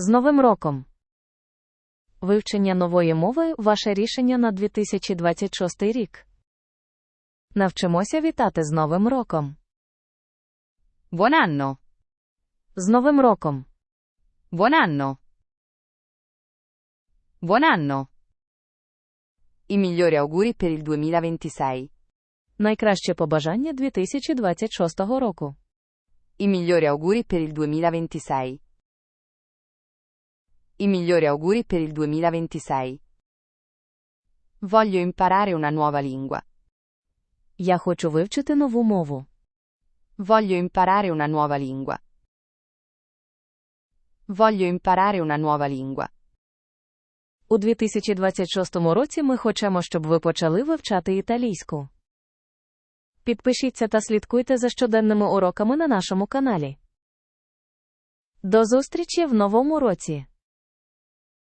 З Новим роком! Вивчення нової мови ваше рішення на 2026 рік. Навчимося вітати з Новим роком. Buon anno. З Новим роком! Buon anno. Buon anno. I migliori auguri per il 2026. Найкраще побажання 2026 року. I migliori auguri per il 2026. I migliori auguri per il 2026. Voglio imparare una nuova lingua. Я хочу вивчити нову мову. Voglio imparare una nuova lingua. Voglio imparare una nuova lingua. У 2026 році ми хочемо, щоб ви почали вивчати італійську. Підпишіться та слідкуйте за щоденними уроками на нашому каналі. До зустрічі в новому році!